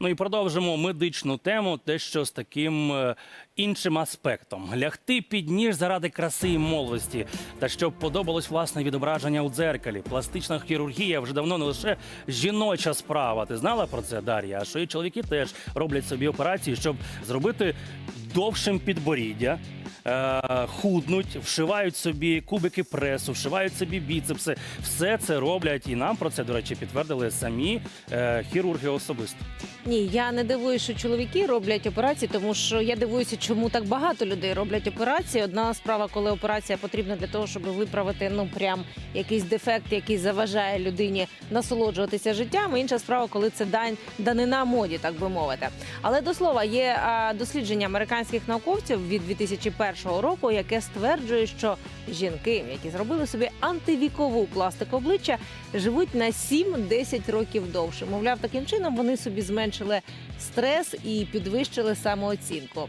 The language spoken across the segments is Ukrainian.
Ну і продовжимо медичну тему, те, що з таким е, іншим аспектом. Лягти під ніж заради краси і молодості, та щоб подобалось власне відображення у дзеркалі. Пластична хірургія вже давно не лише жіноча справа. Ти знала про це, Дар'я? А що і чоловіки теж роблять собі операції, щоб зробити довшим підборіддя. е, Худнуть, вшивають собі кубики пресу, вшивають собі біцепси. Все це роблять, і нам про це, до речі, підтвердили самі е, хірурги особисто. Ні, я не дивуюсь, що чоловіки роблять операції, тому що я дивуюся, чому так багато людей роблять операції. Одна справа, коли операція потрібна для того, щоб виправити ну прям якийсь дефект, який заважає людині насолоджуватися життям. Інша справа, коли це дань данина моді, так би мовити. Але до слова, є дослідження американських науковців від 2001 року, яке стверджує, що жінки, які зробили собі антивікову пластику обличчя, живуть на 7-10 років довше. Мовляв, таким чином вони собі зменшили стрес і підвищили самооцінку.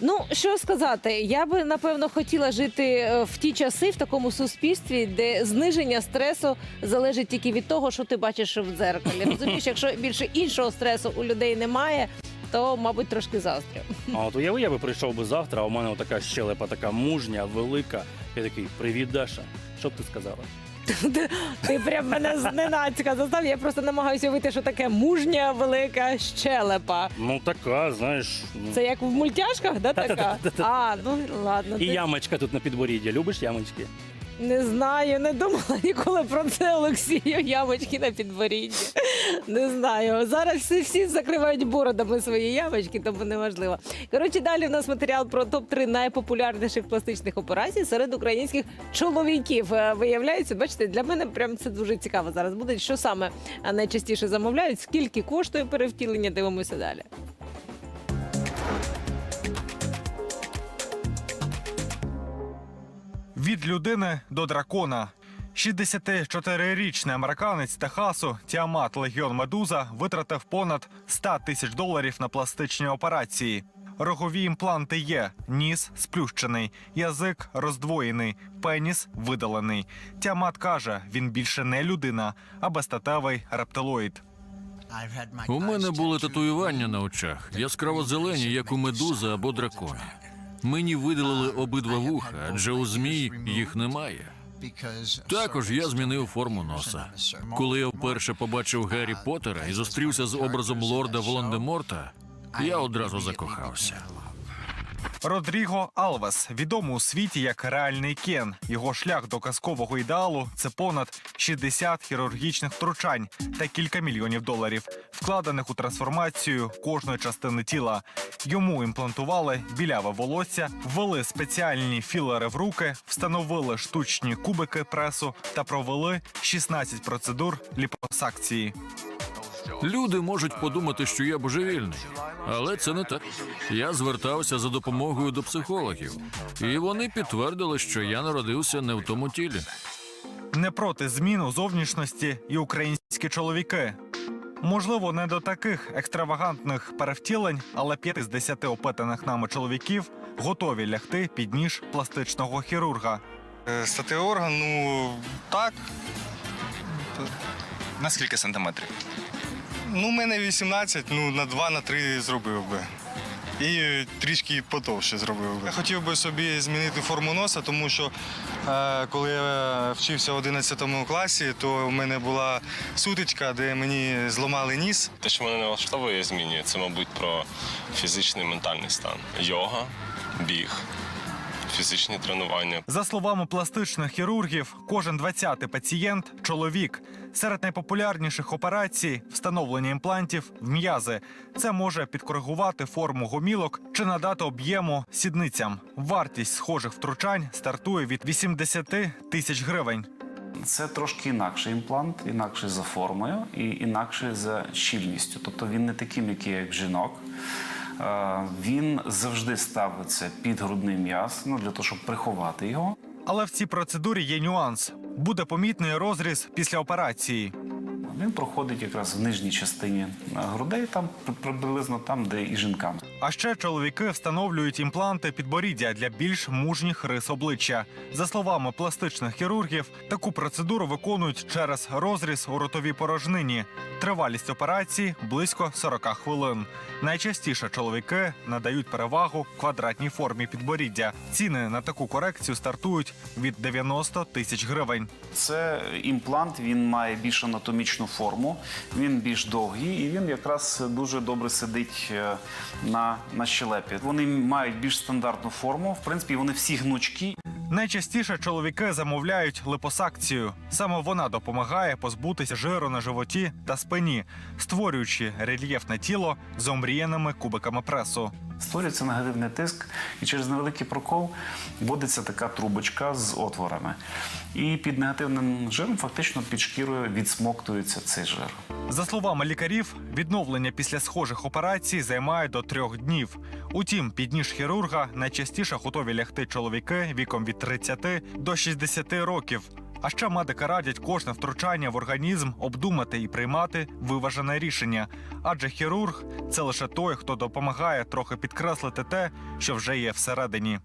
Ну що сказати, я би напевно хотіла жити е, в ті часи в такому суспільстві, де зниження стресу залежить тільки від того, що ти бачиш в дзеркалі. Розумієш, якщо більше іншого стресу у людей немає, то мабуть трошки заздрю. А от уяви, я би прийшов би завтра, а у мене така щелепа, така мужня, велика. Я такий, привіт, Даша. Що б ти сказала? Ти, прям мене зненацька застав. Я просто намагаюся уявити, що таке мужня велика щелепа. Ну така, знаєш. ну. Це як в мультяшках, да, така? А, ну ладно. І ти- ямочка тут на підборідді. Любиш ямочки? Не знаю, не думала ніколи про це, Олексію. Ямочки на підборідді. Не знаю. Зараз всі, всі закривають бородами свої ямочки, тому неважливо. Коротше, далі в нас матеріал про топ-3 найпопулярніших пластичних операцій серед українських чоловіків. Е, Виявляється, бачите, для мене прям це дуже цікаво зараз буде. Що саме е, найчастіше замовляють, скільки коштує перевтілення, дивимося далі. Від людини до дракона. 64-річний американець Техасу Тіамат Легіон Медуза витратив понад 100 тисяч доларів на пластичні операції. Рогові імпланти є, ніс сплющений, язик роздвоєний, пеніс видалений. Тіамат каже, він більше не людина, а безстатевий рептилоїд. У мене були татуювання на очах, яскраво зелені, як у медузи або дракона. Мені видалили обидва вуха, адже у змій їх немає. Також я змінив форму носа. Коли я вперше побачив Гаррі Поттера і зустрівся з образом лорда Волан-де-Морта, я одразу закохався. Родріго Алвес відомий у світі як реальний Кен. Його шлях до казкового ідеалу це понад 60 хірургічних втручань та кілька мільйонів доларів, вкладених у трансформацію кожної частини тіла. Йому імплантували біляве волосся, ввели спеціальні філери в руки, встановили штучні кубики пресу та провели 16 процедур ліпосакції. Люди можуть подумати, що я божевільний, але це не так. Я звертався за допомогою до психологів, і вони підтвердили, що я народився не в тому тілі. Не проти змін у зовнішності і українські чоловіки. Можливо, не до таких екстравагантних перевтілень, але 5 з 10 опитаних нами чоловіків готові лягти під ніж пластичного хірурга. Е, Стати орган, ну так. На скільки сантиметрів? Ну, у мене 18, ну на 2 на 3 зробив би. І трішки потовще зробив би. Я хотів би собі змінити форму носа, тому що е, коли я вчився в 11 класі, то в мене була сутичка, де мені зламали ніс. Те, що мене не влаштовує, я змінюю. Це, мабуть, про фізичний і ментальний стан. Йога, біг, фізичні тренування. За словами пластичних хірургів, кожен 20-й пацієнт чоловік. Серед найпопулярніших операцій встановлення імплантів в м'язи. Це може підкоригувати форму гомілок чи надати об'єму сідницям. Вартість схожих втручань стартує від 80 тисяч гривень. Це трошки інакший імплант, інакший за формою і інакший за щільністю. Тобто він не такий м'який, як жінок. Е, Він завжди ставиться під грудний м'яз, ну для того, щоб приховати його. Але в цій процедурі є нюанс: буде помітний розріз після операції. Він проходить якраз в нижній частині грудей, там приблизно там, де і жінкам. А ще чоловіки встановлюють імпланти підборіддя для більш мужніх рис обличчя. За словами пластичних хірургів, таку процедуру виконують через розріз у ротовій порожнині. Тривалість операції близько 40 хвилин. Найчастіше чоловіки надають перевагу квадратній формі підборіддя. Ціни на таку корекцію стартують від 90 тисяч гривень. Це імплант, він має більш анатомічну форму, він більш довгий і він якраз дуже добре сидить е, на, на щелепі. Вони мають більш стандартну форму. В принципі, вони всі гнучкі Найчастіше чоловіки замовляють липосакцію. Саме вона допомагає позбутися жиру на животі та спині, створюючи рельєфне тіло з омріяними кубиками пресу. Створюється негативний тиск, і через невеликий прокол вводиться така трубочка з отворами. І під негативним жиром фактично під шкірою відсмоктується цей жир. За словами лікарів, відновлення після схожих операцій займає до трьох днів. Утім, під ніж хірурга найчастіше готові лягти чоловіки віком від 30 до 60 років. А ще медики радять кожне втручання в організм обдумати і приймати виважене рішення. Адже хірург це лише той, хто допомагає трохи підкреслити те, що вже є всередині.